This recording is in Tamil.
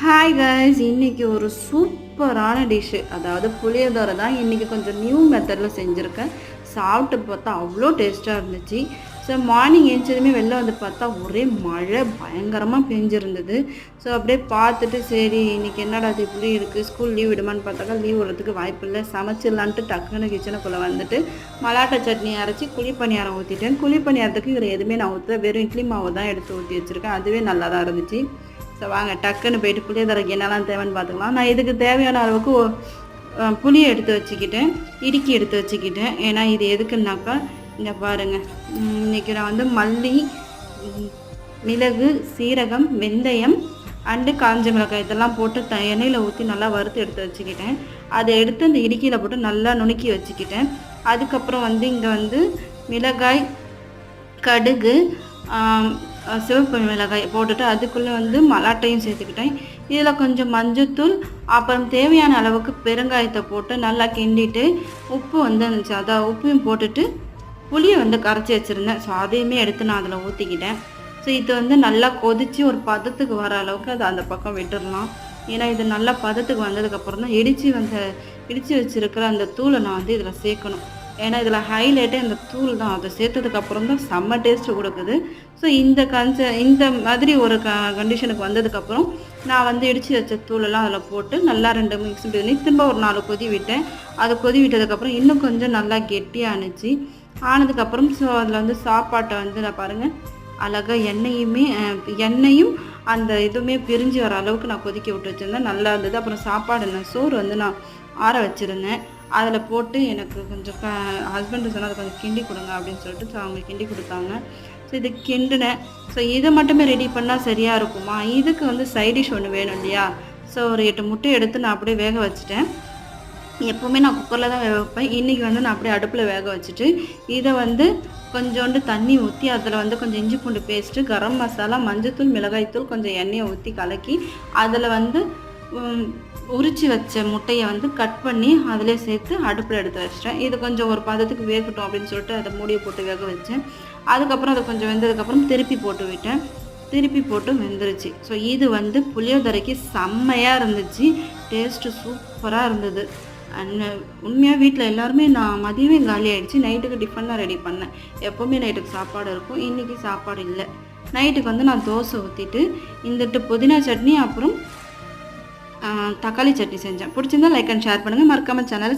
ஹாய் கைஸ் இன்றைக்கி ஒரு சூப்பரான டிஷ்ஷு அதாவது புளியோதரை தான் இன்றைக்கி கொஞ்சம் நியூ மெத்தடில் செஞ்சுருக்கேன். சாப்பிட்டு பார்த்தா அவ்வளோ டேஸ்ட்டாக இருந்துச்சு. ஸோ மார்னிங் எழுந்ததுமே வெளில வந்து பார்த்தா ஒரே மழை பயங்கரமாக பெஞ்சிருந்தது. ஸோ அப்படியே பார்த்துட்டு சரி இன்றைக்கி என்னடா இது இப்படி இருக்குது ஸ்கூல் லீவ் விடுமான்னு பார்த்தாக்கா லீவ் விடுறதுக்கு வாய்ப்பு இல்லை. சமைச்சிடலான்ட்டு டக்குன்னு கிச்சனுக்குள்ளே வந்துட்டு மலாட்டை சட்னி அரைச்சி குழி பணியாரம் ஊற்றிட்டேன் குழி பணியாரத்துக்கு இதில் எதுவுமே நான் ஊற்றல வெறும் இட்லி மாவு தான் எடுத்து ஊற்றி வச்சுருக்கேன். அதுவே நல்லா தான் இருந்துச்சு. ஸோ வாங்க டக்குன்னு போயிட்டு புளியோதரைக்கு என்னெல்லாம் தேவைன்னு பார்த்துக்கலாம். நான் இதுக்கு தேவையான அளவுக்கு புளியை எடுத்து வச்சுக்கிட்டேன். இடுக்கி எடுத்து வச்சுக்கிட்டேன். ஏன்னா இது எதுக்குன்னாக்கா இங்கே பாருங்கள் இன்றைக்கி நான் வந்து மல்லி மிளகு சீரகம் வெந்தயம் அண்டு காஞ்ச மிளகாய் இதெல்லாம் போட்டு த எண்ணெயில் ஊற்றி நல்லா வறுத்து எடுத்து வச்சுக்கிட்டேன். அதை எடுத்து அந்த இடுக்கியில் போட்டு நல்லா நுணுக்கி வச்சுக்கிட்டேன். அதுக்கப்புறம் வந்து இங்கே வந்து மிளகாய் கடுகு சிவப்பு மிளகாய் போட்டுட்டு அதுக்குள்ளே வந்து மலாட்டையும் சேர்த்துக்கிட்டேன். இதில் கொஞ்சம் மஞ்சத்தூள் அப்புறம் தேவையான அளவுக்கு பெருங்காயத்தை போட்டு நல்லா கிண்டிட்டு உப்பு வந்து இருந்துச்சு அதான் உப்பையும் போட்டுட்டு புளியை வந்து கரைச்சி வச்சுருந்தேன். ஸோ அதையுமே எடுத்து நான் அதில் ஊற்றிக்கிட்டேன் ஸோ இது வந்து நல்லா கொதித்து ஒரு பதத்துக்கு வர அளவுக்கு அதை அந்த பக்கம் விட்டுடலாம். ஏன்னா இது நல்லா பதத்துக்கு வந்ததுக்கப்புறம் தான் இடித்து வந்த இடித்து வச்சுருக்கிற அந்த தூளை நான் வந்து இதில் சேர்க்கணும். ஏன்னா இதில் ஹைலைட்டே அந்த தூள் தான். அதை சேர்த்ததுக்கப்புறம் தான் செம்ம டேஸ்ட்டு கொடுக்குது. ஸோ இந்த கன்ச இந்த மாதிரி ஒரு க கண்டிஷனுக்கு வந்ததுக்கப்புறம் நான் வந்து இடித்து வச்ச தூளெல்லாம் அதில் போட்டு நல்லா ரெண்டு மிக்ஸ் பண்ணி திரும்ப ஒரு நாலு கொதி விட்டேன். அதை கொதி விட்டதுக்கப்புறம் இன்னும் கொஞ்சம் நல்லா கெட்டியாக ஆணுச்சு ஆனதுக்கப்புறம் ஸோ அதில் வந்து சாப்பாட்டை வந்து நான் பாருங்கள் அழகாக எண்ணெயுமே எண்ணெயும் அந்த இதுவுமே பிரிஞ்சு வர அளவுக்கு நான் கொதிக்க விட்டு வச்சுருந்தேன். நல்லா இருந்தது. அப்புறம் சாப்பாடு நான் சோறு வந்து நான் ஆற வச்சுருந்தேன். அதில் போட்டு எனக்கு கொஞ்சம் க ஹஸ்பண்டு சொன்னால் அதை கொஞ்சம் கிண்டி கொடுங்க அப்படின்னு சொல்லிட்டு ஸோ அவங்க கிண்டி கொடுத்தாங்க. ஸோ இது கிண்டினேன் ஸோ இதை மட்டுமே ரெடி பண்ணால் சரியாக இருக்குமா? இதுக்கு வந்து சைடிஷ் ஒன்று வேணும் இல்லையா? ஸோ ஒரு எட்டு முட்டை எடுத்து நான் அப்படியே வேக வச்சுட்டேன். எப்போவுமே நான் குக்கரில் தான் வேக வைப்பேன். இன்றைக்கி வந்து நான் அப்படியே அடுப்பில் வேக வச்சுட்டு இதை வந்து கொஞ்சோண்டு தண்ணி ஊற்றி அதில் வந்து கொஞ்சம் இஞ்சி பூண்டு பேஸ்ட்டு கரம் மசாலா மஞ்சத்தூள் மிளகாய்த்தூள் கொஞ்சம் எண்ணெயை ஊற்றி கலக்கி அதில் வந்து உரித்து வச்ச முட்டையை வந்து கட் பண்ணி அதிலே சேர்த்து அடுப்பில் எடுத்து வச்சிட்டேன். இது கொஞ்சம் ஒரு பதத்துக்கு வேகட்டும் அப்படின்னு சொல்லிட்டு அதை மூடியை போட்டு வேக வச்சேன். அதுக்கப்புறம் அதை கொஞ்சம் வெந்ததுக்கப்புறம் திருப்பி போட்டு விட்டேன். திருப்பி போட்டு வெந்துருச்சு. ஸோ இது வந்து புளியோதரைக்கு செம்மையாக இருந்துச்சு. டேஸ்ட்டு சூப்பராக இருந்தது. அண்ட் உண்மையாக வீட்டில் எல்லாருமே நான் மதியமே காலி ஆகிடுச்சு நைட்டுக்கு டிஃபன் தான் ரெடி பண்ணேன். எப்போவுமே நைட்டுக்கு சாப்பாடு இருக்கும். இன்றைக்கி சாப்பாடு இல்லை. நைட்டுக்கு வந்து நான் தோசை ஊற்றிட்டு இந்த புதினா சட்னி அப்புறம் தக்காளி சட்னி செஞ்சேன். பிடிச்சிருந்தா லைக் அண்ட் ஷேர் பண்ணுங்கள் மறக்காமல் சேனலை